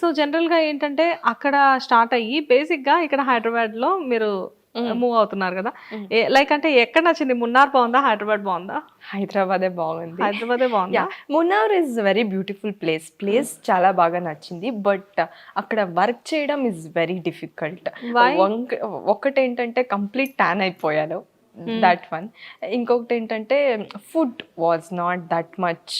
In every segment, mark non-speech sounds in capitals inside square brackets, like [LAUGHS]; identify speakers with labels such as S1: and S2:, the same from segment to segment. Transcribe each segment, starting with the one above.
S1: So జనరల్గా ఏంటంటే అక్కడ స్టార్ట్ అయ్యి బేసిక్గా ఇక్కడ హైదరాబాద్లో మీరు మూవ్ అవుతున్నారు కదా. లైక్ అంటే ఎక్కడ నచ్చింది? మున్నార్ బాగుందా? హైదరాబాద్ బాగుందా?
S2: హైదరాబాదే బాగుంది.
S1: హైదరాబాదే బాగుందా?
S2: Munnar is very beautiful place place చాలా బాగా నచ్చింది. బట్ అక్కడ వర్క్ చేయడం ఇస్ వెరీ డిఫికల్ట్? ఒకటి ఏంటంటే కంప్లీట్ ట్యాన్ అయిపోయాను. దట్ వన్ ఇంకొకటి ఏంటంటే food was not that much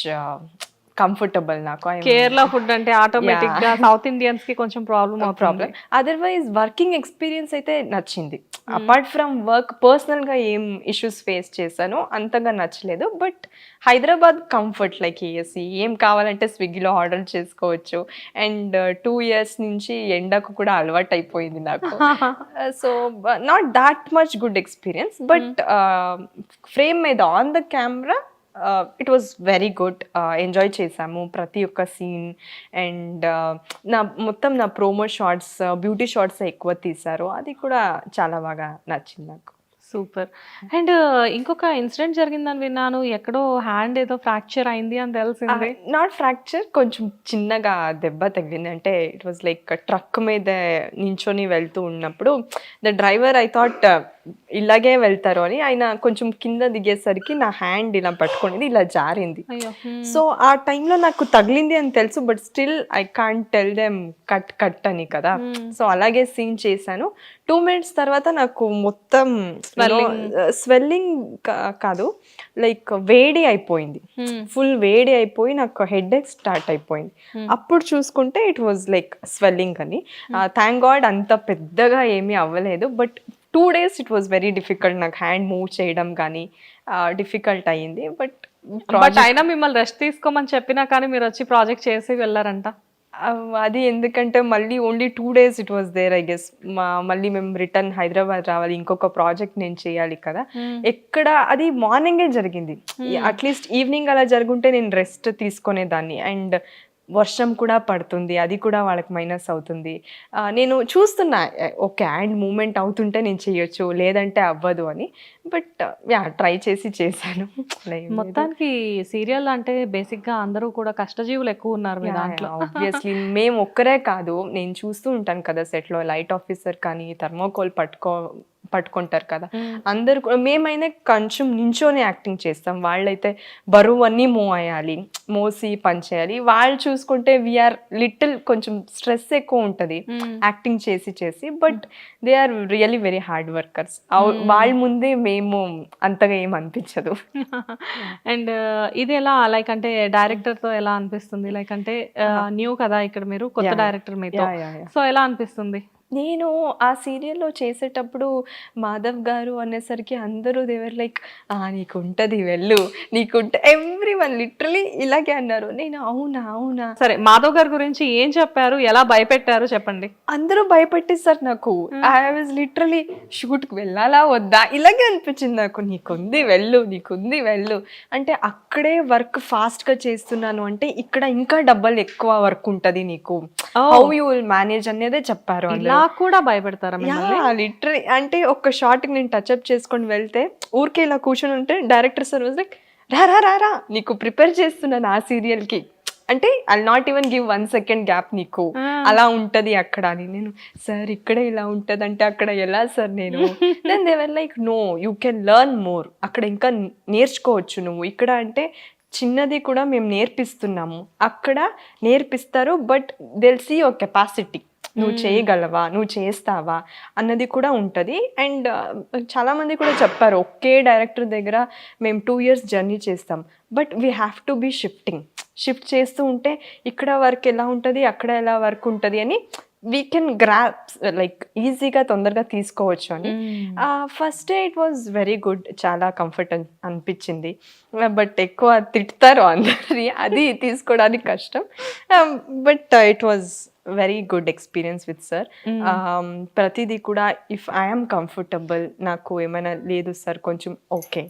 S2: comfortable నాకు
S1: కేరళ ఫుడ్ అంటే ఆటోమేటిక్గా సౌత్ ఇండియన్స్కి కొంచెం ప్రాబ్లం [LAUGHS] అవుతుంది.
S2: ప్రాబ్లం అదర్వైజ్ వర్కింగ్ ఎక్స్పీరియన్స్ అయితే నచ్చింది. అపార్ట్ ఫ్రమ్ వర్క్ పర్సనల్గా ఏం ఇష్యూస్ ఫేస్ చేశానో అంతగా నచ్చలేదు. But Hyderabad comfort like ASC ఏం కావాలంటే స్విగ్గీలో ఆర్డర్ చేసుకోవచ్చు. అండ్ టూ ఇయర్స్ నుంచి ఎండకు కూడా అలవాటు అయిపోయింది నాకు. So not that much good experience but frame మీద on the camera it was very good enjoy చేశాము ప్రతి ఒక్క సీన్ అండ్ నా మొత్తం నా ప్రోమో షార్ట్స్ బ్యూటీ షార్ట్స్ ఎక్కువ తీశారు. అది కూడా చాలా బాగా నచ్చింది నాకు.
S1: సూపర్ అండ్ ఇంకొక ఇన్సిడెంట్ జరిగిందని విన్నాను. ఎక్కడో హ్యాండ్ ఏదో ఫ్రాక్చర్ అయింది అని తెలిసింది.
S2: నాట్ ఫ్రాక్చర్ కొంచెం చిన్నగా దెబ్బ తగిలింది. అంటే ఇట్ వాజ్ లైక్ ట్రక్ మీద నించొని వెళ్తూ ఉన్నప్పుడు ద డ్రైవర్ ఐ థాట్ ఇలాగే వెళ్తారు అని ఆయన కొంచెం కింద దిగేసరికి నా హ్యాండ్ ఇలా పట్టుకునేది ఇలా జారింది. సో ఆ టైంలో నాకు తగిలింది అని తెలుసు but still I can't tell them cut cut అని కదా. సో అలాగే సీన్ చేశాను. టూ మినిట్స్ తర్వాత నాకు మొత్తం స్వెల్లింగ్ కాదు లైక్ వేడి అయిపోయింది. ఫుల్ వేడి అయిపోయి నాకు హెడ్ ఎక్ స్టార్ట్ అయిపోయింది అప్పుడు చూసుకుంటే ఇట్ వాజ్ లైక్ స్వెల్లింగ్ అని. థ్యాంక్ గాడ్ అంత పెద్దగా ఏమీ అవ్వలేదు but two days it was very difficult నాకు హ్యాండ్ మూవ్ చేయడం కానీ డిఫికల్ట్ అయ్యింది. బట్
S1: బట్ అయినా మిమ్మల్ని రెస్ట్ తీసుకోమని చెప్పినా కానీ మీరు వచ్చి ప్రాజెక్ట్ చేసి వెళ్ళారంట?
S2: అది ఎందుకంటే మళ్ళీ only two days it was there I guess మా మళ్ళీ మేము రిటర్న్ హైదరాబాద్ రావాలి. ఇంకొక ప్రాజెక్ట్ నేను చేయాలి కదా. ఎక్కడ అది మార్నింగే జరిగింది. అట్లీస్ట్ ఈవినింగ్ అలా జరుగుంటే నేను రెస్ట్ తీసుకునేదాన్ని. అండ్ వర్షం కూడా పడుతుంది అది కూడా వాళ్ళకి మైనస్ అవుతుంది. నేను చూస్తున్నా ఓకే హ్యాండ్ మూమెంట్ అవుతుంటే నేను చేయొచ్చు లేదంటే అవ్వదు అని. బట్ యా ట్రై చేసి చేశాను.
S1: మొత్తానికి సీరియల్ అంటే బేసిక్గా అందరూ కూడా కష్టజీవులు ఎక్కువ ఉన్నారు మీ దాంట్లో.
S2: ఆబ్వియస్లీ మేము ఒక్కరే కాదు నేను చూస్తూ ఉంటాను కదా సెట్లో లైట్ ఆఫీసర్ కానీ థర్మోకోల్ పట్టుకో పట్టుకుంటారు కదా. అందరు మేమైనా కొంచెం నించోనే యాక్టింగ్ చేస్తాం. వాళ్ళైతే బరువు అన్నీ మూవ్ అయ్యాలి మోసి పని చేయాలి. వాళ్ళు చూసుకుంటే వీఆర్ లిటిల్ కొంచెం స్ట్రెస్ ఎక్కువ ఉంటుంది యాక్టింగ్ చేసి చేసి. But they are really very hard workers వాళ్ళ ముందే మేము అంతగా ఏం అనిపించదు. [LAUGHS]
S1: అండ్ ఇది ఎలా లైక్ అంటే డైరెక్టర్తో ఎలా అనిపిస్తుంది? లైక్ అంటే న్యూ కదా ఇక్కడ మీరు కొత్త. డైరెక్టర్ మీతో. సో ఎలా అనిపిస్తుంది?
S2: నేను ఆ సీరియల్లో చేసేటప్పుడు మాధవ్ గారు అనేసరికి అందరూ దేవర్ లైక్ ఆ నీకు ఉంటుంది వెళ్ళు నీకుంట ఎవ్రీ వన్ లిటరలీ ఇలాగే అన్నారు. నేను అవునా అవునా?
S1: సరే మాధవ్ గారి గురించి ఏం చెప్పారు ఎలా భయపెట్టారు చెప్పండి.
S2: అందరూ భయపెట్టేస్తారు నాకు. ఐ వాజ్ లిటరలీ షూట్కి వెళ్ళాలా వద్దా? ఇలాగే అనిపించింది నాకు. నీకుంది వెళ్ళు నీకుంది వెళ్ళు. అంటే అక్కడే వర్క్ ఫాస్ట్గా చేస్తున్నాను అంటే ఇక్కడ ఇంకా డబ్బులు ఎక్కువ వర్క్ ఉంటుంది నీకు. హౌ యూ విల్ మేనేజ్ అనేదే చెప్పారు అందరూ.
S1: ఇలా కూడా భయపెడతారా
S2: లిటరీ అంటే ఒక్క షార్ట్ నేను టచ్ అప్ చేసుకొని వెళ్తే ఊరికే ఇలా కూర్చొని ఉంటే డైరెక్టర్ సార్ వాజ్ లైక్ రా రా రా రా నీకు ప్రిపేర్ చేస్తున్నాను ఆ serial కి. అంటే I not even give one second gap నీకు. అలా ఉంటది అక్కడ. అని నేను సార్ ఇక్కడే ఇలా ఉంటది అంటే అక్కడ ఎలా సార్ నేను? Then they were like no you can learn more అక్కడ ఇంకా నేర్చుకోవచ్చు నువ్వు. ఇక్కడ అంటే చిన్నది కూడా మేము నేర్పిస్తున్నాము. అక్కడ నేర్పిస్తారు but they'll see your capacity నువ్వు చేయగలవా? నువ్వు చేస్తావా? అన్నది కూడా ఉంటుంది. అండ్ చాలా మంది కూడా చెప్పారు ఒకే డైరెక్టర్ దగ్గర మేము టూ ఇయర్స్ జర్నీ చేస్తాం. But we have to be shifting. Shift చేస్తూ ఉంటే ఇక్కడ వర్క్ ఎలా ఉంటుంది అక్కడ ఎలా వర్క్ ఉంటుంది అని వీ కెన్ గ్రాప్ లైక్ ఈజీగా తొందరగా తీసుకోవచ్చు అని. First day it was very good చాలా కంఫర్ట్ అనిపించింది. బట్ ఎక్కువ తిడతారు అందరి అది తీసుకోవడానికి కష్టం. But it was very good experience with sir ప్రతిదీ కూడా ఇఫ్ ఐఎమ్ కంఫర్టబుల్ నాకు ఏమైనా లేదు సార్ కొంచెం ఓకే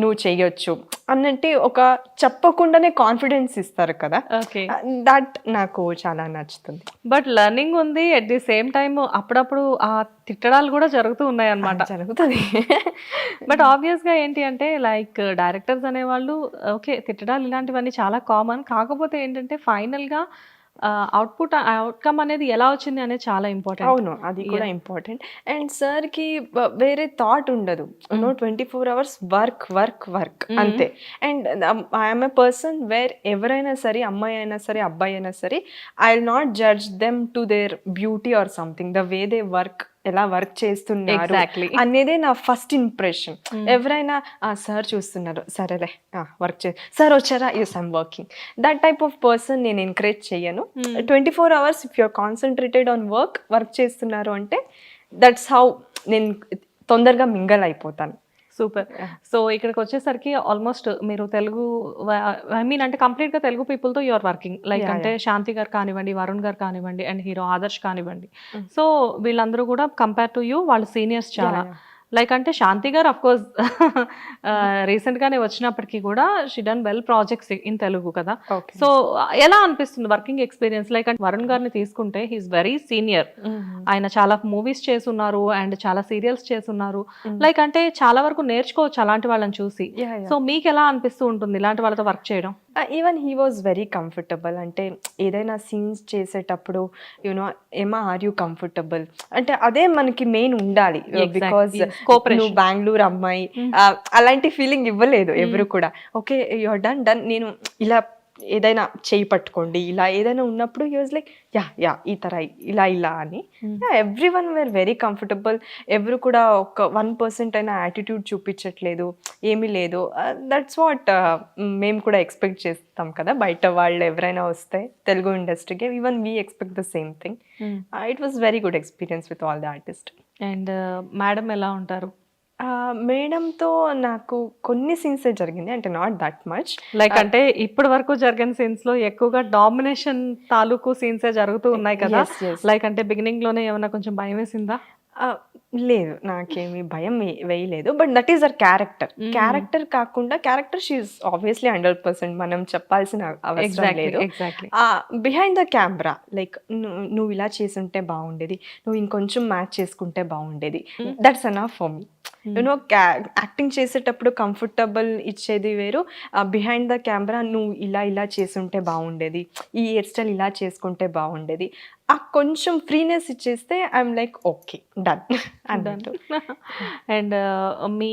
S2: నువ్వు చేయొచ్చు. అన్నట్టు ఒక చెప్పకుండానే కాన్ఫిడెన్స్ ఇస్తారు కదా. దట్ నాకు చాలా నచ్చుతుంది.
S1: బట్ లెర్నింగ్ ఉంది అట్ ది సేమ్ టైం అప్పుడప్పుడు ఆ తిట్టడాలు కూడా జరుగుతూ ఉన్నాయి అన్నమాట
S2: జరుగుతుంది.
S1: బట్ ఆబ్వియస్గా ఏంటి అంటే లైక్ డైరెక్టర్స్ అనేవాళ్ళు ఓకే తిట్టడాలు ఇలాంటివన్నీ చాలా కామన్ కాకపోతే ఏంటంటే ఫైనల్గా అవుట్పుట్ అవుట్కమ్ అనేది ఎలా వచ్చింది అనేది చాలా ఇంపార్టెంట్
S2: అవును అది కూడా ఇంపార్టెంట్ అండ్ సార్కి బ- వేరే థాట్ ఉండదు. No twenty four hours work work work అంతే. And I'm a person where ఎవరైనా సరే అమ్మాయి అయినా సరే అబ్బాయి అయినా సరే I will not judge them to their beauty or something the way they work ఎలా వర్క్ చేస్తున్నారు. అనేదే నా ఫస్ట్ ఇంప్రెషన్ ఎవరైనా సార్ చూస్తున్నారు. సరేలే. వర్క్ చే సార్ వచ్చారా? Yes I'm working that type of person నేను ఎంకరేజ్ చేయను twenty four hours if you're concentrated on work work చేస్తున్నారు అంటే దట్స్ హౌ నేను తొందరగా మింగల్ అయిపోతాను.
S1: సూపర్. సో ఇక్కడికి వచ్చేసరికి ఆల్మోస్ట్ మీరు తెలుగు ఐ మీన్ అంటే కంప్లీట్గా తెలుగు పీపుల్తో యువర్ వర్కింగ్. లైక్ అంటే శాంతి గారు కానివ్వండి వరుణ్ గారు కానివ్వండి అండ్ హీరో ఆదర్శ్ కానివ్వండి. సో వీళ్ళందరూ కూడా కంపేర్ టు యూ వాళ్ళ సీనియర్స్ చాలా. లైక్ అంటే శాంతి గారు అఫ్ కోర్స్ రీసెంట్ గానే వచ్చినప్పటికీ కూడా she done well projects in Telugu కదా. సో ఎలా అనిపిస్తుంది వర్కింగ్ ఎక్స్పీరియన్స్ లైక్ అంటే వరుణ్ గారిని తీసుకుంటే హీస్ వెరీ సీనియర్ ఆయన చాలా మూవీస్ చేస్తున్నారు అండ్ చాలా సీరియల్స్ చేస్తున్నారు. లైక్ అంటే చాలా వరకు నేర్చుకోవచ్చు అలాంటి వాళ్ళని చూసి. సో మీకు ఎలా అనిపిస్తూ ఉంటుంది ఇలాంటి వాళ్ళతో వర్క్ చేయడం?
S2: Even he was very comfortable అంటే ఏదైనా సీన్స్ చేసేటప్పుడు యూనో ఏమా ఆర్ యూ కంఫర్టబుల్ అంటే అదే మనకి మెయిన్ ఉండాలి
S1: Exactly.
S2: నువ్వు బెంగళూరు అమ్మాయి. అలాంటి ఫీలింగ్ ఇవ్వలేదు ఎవరు కూడా. ఓకే యువర్ డన్ డన్ నేను ఇలా ఏదైనా చేయి పట్టుకోండి ఇలా ఏదైనా ఉన్నప్పుడు యూజ్ లైక్ యా యా ఈ తర ఇలా ఇలా అని. Everyone were very comfortable ఎవరు కూడా ఒక వన్ పర్సెంట్ అయినా యాటిట్యూడ్ చూపించట్లేదు ఏమీ లేదు. దట్స్ వాట్ మేము కూడా ఎక్స్పెక్ట్ చేస్తాం కదా బయట వాళ్ళు ఎవరైనా వస్తే తెలుగు ఇండస్ట్రీకి even we expect the same thing it was very good experience with all the artist
S1: and madam ఎలా ఉంటారు?
S2: మేడంతో నాకు కొన్ని సీన్సే జరిగింది. అంటే నాట్ దట్ మచ్
S1: లైక్ అంటే ఇప్పటి వరకు జరిగిన సీన్స్లో ఎక్కువగా డామినేషన్ తాలూకు సీన్సే జరుగుతూ ఉన్నాయి కదా. లైక్ అంటే బిగినింగ్లోనే ఏమైనా కొంచెం భయం వేసిందా
S2: లేదు నాకేమీ భయం వే- వేయలేదు. But that is her character. Character కాకుండా character she obviously hundred percent మనం చెప్పాల్సిన అవసరం
S1: ఎగ్జాక్ట్లీ
S2: లేదు.
S1: Exactly
S2: behind the camera like నువ్వు ఇలా చేసుంటే బాగుండేది నువ్వు ఇంకొంచెం మ్యాచ్ చేసుకుంటే బాగుండేది దట్స్ అనా for me you know acting చేసేటప్పుడు కంఫర్టబుల్ ఇచ్చేది వేరు. బిహైండ్ ద కెమెరా నువ్వు ఇలా ఇలా చేసుంటే బాగుండేది. ఈ హెయిర్ స్టైల్ ఇలా చేసుకుంటే బాగుండేది. ఆ కొంచెం ఫ్రీనెస్ ఇచ్చేస్తే ఐఎమ్ లైక్ ఓకే డన్ అన్నట్టు. [LAUGHS]
S1: అండ్ మీ